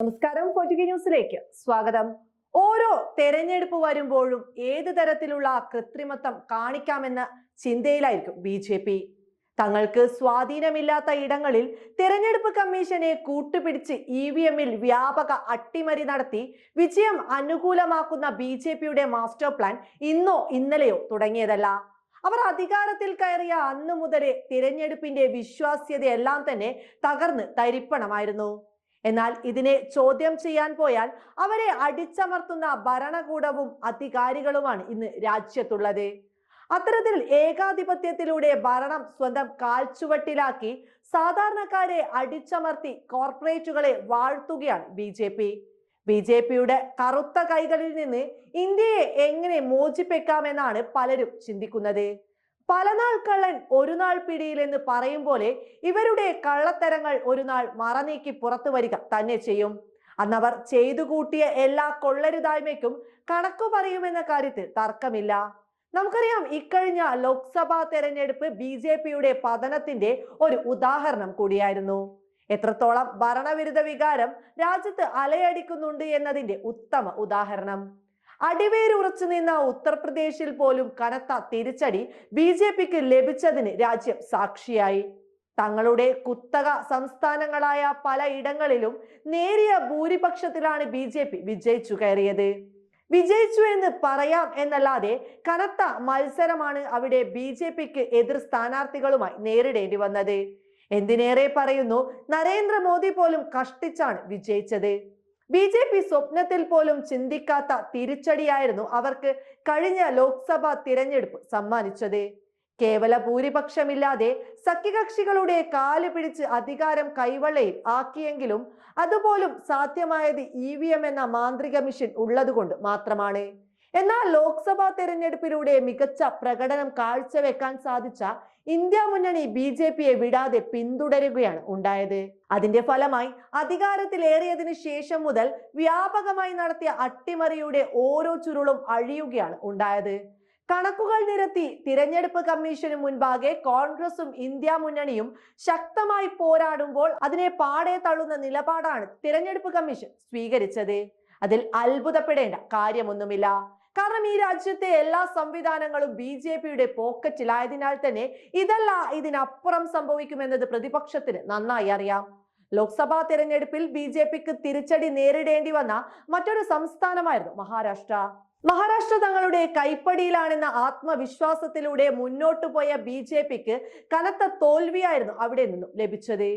നമസ്കാരം. പൊറ്റുകി ന്യൂസിലേക്ക് സ്വാഗതം. ഓരോ തെരഞ്ഞെടുപ്പ് വരുമ്പോഴും ഏത് തരത്തിലുള്ള കൃത്രിമത്വം കാണിക്കാമെന്ന ചിന്തയിലായിരിക്കും ബി ജെ പി. തങ്ങൾക്ക് സ്വാധീനമില്ലാത്ത ഇടങ്ങളിൽ തിരഞ്ഞെടുപ്പ് കമ്മീഷനെ കൂട്ടുപിടിച്ച് ഇ വി എമ്മിൽ വ്യാപക അട്ടിമറി നടത്തി വിജയം അനുകൂലമാക്കുന്ന ബി ജെ പിയുടെ മാസ്റ്റർ പ്ലാൻ ഇന്നോ ഇന്നലെയോ തുടങ്ങിയതല്ല. അവർ അധികാരത്തിൽ കയറിയ അന്നു മുതലേ തിരഞ്ഞെടുപ്പിന്റെ വിശ്വാസ്യതയെല്ലാം തന്നെ തകർന്ന് തരിപ്പണമായിരുന്നു. എന്നാൽ ഇതിനെ ചോദ്യം ചെയ്യാൻ പോയാൽ അവരെ അടിച്ചമർത്തുന്ന ഭരണകൂടവും അധികാരികളുമാണ് ഇന്ന് രാജ്യത്തുള്ളത്. അത്തരത്തിൽ ഏകാധിപത്യത്തിലൂടെ ഭരണം സ്വന്തം കാൽച്ചുവട്ടിലാക്കി സാധാരണക്കാരെ അടിച്ചമർത്തി കോർപ്പറേറ്റുകളെ വാഴ്ത്തുകയാണ് B J P. B J പിയുടെ കറുത്ത കൈകളിൽ നിന്ന് ഇന്ത്യയെ എങ്ങനെ മോചിപ്പിക്കാമെന്നാണ് പലരും ചിന്തിക്കുന്നത്. പലനാൾ കള്ളൻ ഒരു നാൾ പിടിയിൽ എന്ന് പറയും പോലെ ഇവരുടെ കള്ളത്തരങ്ങൾ ഒരു നാൾ മറനീക്കി പുറത്തു വരിക തന്നെ ചെയ്യും. അന്നവർ ചെയ്തു കൂട്ടിയ എല്ലാ കൊള്ളരുതായ്മയ്ക്കും കണക്കു പറയുമെന്ന കാര്യത്തിൽ തർക്കമില്ല. നമുക്കറിയാം ഇക്കഴിഞ്ഞ ലോക്സഭാ തെരഞ്ഞെടുപ്പ് ബി ജെ പിയുടെ പതനത്തിന്റെ ഒരു ഉദാഹരണം കൂടിയായിരുന്നു. എത്രത്തോളം ഭരണവിരുദ്ധ വികാരം രാജ്യത്ത് അലയടിക്കുന്നുണ്ട് എന്നതിന്റെ ഉത്തമ ഉദാഹരണം. അടിവേരുറച്ചു നിന്ന ഉത്തർപ്രദേശിൽ പോലും കനത്ത തിരിച്ചടി ബി ജെ പിക്ക് ലഭിച്ചതിന് രാജ്യം സാക്ഷിയായി. തങ്ങളുടെ കുത്തക സംസ്ഥാനങ്ങളായ പല ഇടങ്ങളിലും നേരിയ ഭൂരിപക്ഷത്തിലാണ് ബി ജെ പി വിജയിച്ചു കയറിയത്. വിജയിച്ചു എന്ന് പറയാം എന്നല്ലാതെ കനത്ത മത്സരമാണ് അവിടെ ബി ജെ പിക്ക് എതിർ സ്ഥാനാർത്ഥികളുമായി നേരിടേണ്ടി വന്നത്. എന്തിനേറെ പറയുന്നു നരേന്ദ്രമോദി പോലും കഷ്ടിച്ചാണ് വിജയിച്ചത്. ബി ജെ പി സ്വപ്നത്തിൽ പോലും ചിന്തിക്കാത്ത തിരിച്ചടിയായിരുന്നു അവർക്ക് കഴിഞ്ഞ ലോക്സഭാ തിരഞ്ഞെടുപ്പ് സമ്മാനിച്ചത്. കേവല ഭൂരിപക്ഷമില്ലാതെ സഖ്യകക്ഷികളുടെ കാൽ പിടിച്ച് അധികാരം കൈവള്ളയിൽ ആക്കിയെങ്കിലും അതുപോലും സാധ്യമായത് ഇ വി എം എന്ന മാന്ത്രിക മിഷൻ ഉള്ളതുകൊണ്ട് മാത്രമാണ്. എന്നാൽ ലോക്സഭാ തെരഞ്ഞെടുപ്പിലൂടെ മികച്ച പ്രകടനം കാഴ്ചവെക്കാൻ സാധിച്ച ഇന്ത്യ മുന്നണി ബി ജെ പിയെ വിടാതെ പിന്തുടരുകയാണ് ഉണ്ടായത്. അതിന്റെ ഫലമായി അധികാരത്തിലേറിയതിനു ശേഷം മുതൽ വ്യാപകമായി നടത്തിയ അട്ടിമറിയുടെ ഓരോ ചുരുളും അഴിയുകയാണ് ഉണ്ടായത്. കണക്കുകൾ നിരത്തി തിരഞ്ഞെടുപ്പ് കമ്മീഷന് മുൻപാകെ കോൺഗ്രസും ഇന്ത്യ മുന്നണിയും ശക്തമായി പോരാടുമ്പോൾ അതിനെ പാടെ തള്ളുന്ന നിലപാടാണ് തിരഞ്ഞെടുപ്പ് കമ്മീഷൻ സ്വീകരിച്ചത്. അതിൽ അത്ഭുതപ്പെടേണ്ട കാര്യമൊന്നുമില്ല. കാരണം ഈ രാജ്യത്തെ എല്ലാ സംവിധാനങ്ങളും ബി ജെ പിയുടെ പോക്കറ്റിലായതിനാൽ തന്നെ ഇതല്ല ഇതിനപ്പുറം സംഭവിക്കുമെന്നത് പ്രതിപക്ഷത്തിന് നന്നായി അറിയാം. ലോക്സഭാ തെരഞ്ഞെടുപ്പിൽ ബി ജെ പിക്ക് തിരിച്ചടി നേരിടേണ്ടി വന്ന മറ്റൊരു സംസ്ഥാനമായിരുന്നു മഹാരാഷ്ട്ര. മഹാരാഷ്ട്ര തങ്ങളുടെ കൈപ്പടിയിലാണെന്ന ആത്മവിശ്വാസത്തിലൂടെ മുന്നോട്ടു പോയ ബി ജെ പിക്ക് കനത്ത തോൽവിയായിരുന്നു അവിടെ നിന്നും ലഭിച്ചത്.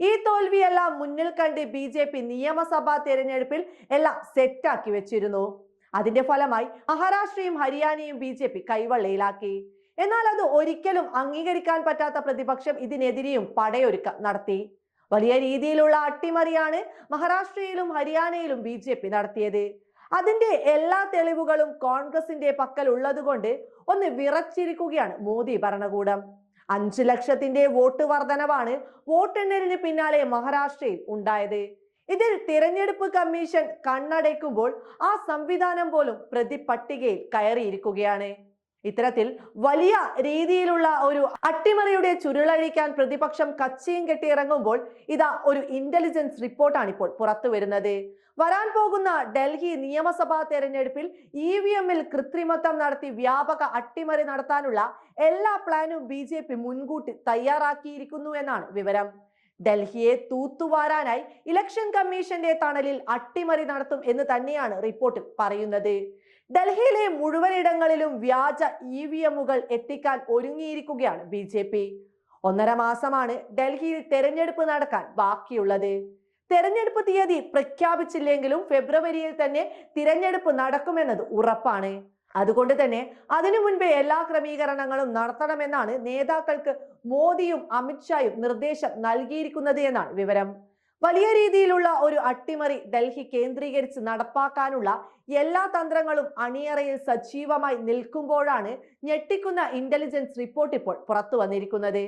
ഈ തോൽവിയെല്ലാം മുന്നിൽ കണ്ട് ബി ജെ പി നിയമസഭാ തെരഞ്ഞെടുപ്പിൽ എല്ലാം സെറ്റാക്കി വെച്ചിരുന്നു. അതിന്റെ ഫലമായി മഹാരാഷ്ട്രയും ഹരിയാനയും ബി ജെ പി കൈവള്ളയിലാക്കി. എന്നാൽ അത് ഒരിക്കലും അംഗീകരിക്കാൻ പറ്റാത്ത പ്രതിപക്ഷം ഇതിനെതിരെയും പടയൊരുക്കം നടത്തി. വലിയ രീതിയിലുള്ള അട്ടിമറിയാണ് മഹാരാഷ്ട്രയിലും ഹരിയാനയിലും ബി ജെ പി നടത്തിയത്. അതിന്റെ എല്ലാ തെളിവുകളും കോൺഗ്രസിന്റെ പക്കൽ ഉള്ളതുകൊണ്ട് ഒന്ന് വിറച്ചിരിക്കുകയാണ് മോദി ഭരണകൂടം. അഞ്ചു ലക്ഷത്തിന്റെ വോട്ട് വർധനവാണ് വോട്ടെണ്ണലിന് പിന്നാലെ മഹാരാഷ്ട്രയിൽ ഉണ്ടായത്. ഇതിൽ തിരഞ്ഞെടുപ്പ് കമ്മീഷൻ കണ്ണടയ്ക്കുമ്പോൾ ആ സംവിധാനം പോലും പ്രതിപട്ടികയിൽ കയറിയിരിക്കുകയാണ്. ഇത്തരത്തിൽ വലിയ രീതിയിലുള്ള ഒരു അട്ടിമറിയുടെ ചുരുളഴിക്കാൻ പ്രതിപക്ഷം കച്ചിയും കെട്ടിയിറങ്ങുമ്പോൾ ഇതാ ഒരു ഇന്റലിജൻസ് റിപ്പോർട്ടാണ് ഇപ്പോൾ പുറത്തു വരുന്നത്. വരാൻ പോകുന്ന ഡൽഹി നിയമസഭാ തെരഞ്ഞെടുപ്പിൽ ഇ വി എമ്മിൽ കൃത്രിമത്വം നടത്തി വ്യാപക അട്ടിമറി നടത്താനുള്ള എല്ലാ പ്ലാനും ബി മുൻകൂട്ടി തയ്യാറാക്കിയിരിക്കുന്നു എന്നാണ് വിവരം. ഡൽഹിയെ തൂത്തുവാരാനായി ഇലക്ഷൻ കമ്മീഷന്റെ തണലിൽ അട്ടിമറി നടത്തും എന്ന് തന്നെയാണ് റിപ്പോർട്ടിൽ പറയുന്നത്. ഡൽഹിയിലെ മുഴുവൻ ഇടങ്ങളിലും വ്യാജ ഇ വി എമ്മുകൾ എത്തിക്കാൻ ഒരുങ്ങിയിരിക്കുകയാണ് ബി ജെ പി. ഒന്നര മാസമാണ് ഡൽഹിയിൽ തെരഞ്ഞെടുപ്പ് നടക്കാൻ ബാക്കിയുള്ളത്. തെരഞ്ഞെടുപ്പ് തീയതി പ്രഖ്യാപിച്ചില്ലെങ്കിലും ഫെബ്രുവരിയിൽ തന്നെ തിരഞ്ഞെടുപ്പ് നടക്കുമെന്നത് ഉറപ്പാണ്. അതുകൊണ്ട് തന്നെ അതിനു മുൻപേ എല്ലാ ക്രമീകരണങ്ങളും നടത്തണമെന്നാണ് നേതാക്കൾക്ക് മോദിയും അമിത്ഷായും നിർദ്ദേശം നൽകിയിരിക്കുന്നത് എന്നാണ് വിവരം. വലിയ രീതിയിലുള്ള ഒരു അട്ടിമറി ഡൽഹി കേന്ദ്രീകരിച്ച് നടപ്പാക്കാനുള്ള എല്ലാ തന്ത്രങ്ങളും അണിയറയിൽ സജീവമായി നിൽക്കുമ്പോഴാണ് ഞെട്ടിക്കുന്ന ഇന്റലിജൻസ് റിപ്പോർട്ട് ഇപ്പോൾ പുറത്തു വന്നിരിക്കുന്നത്.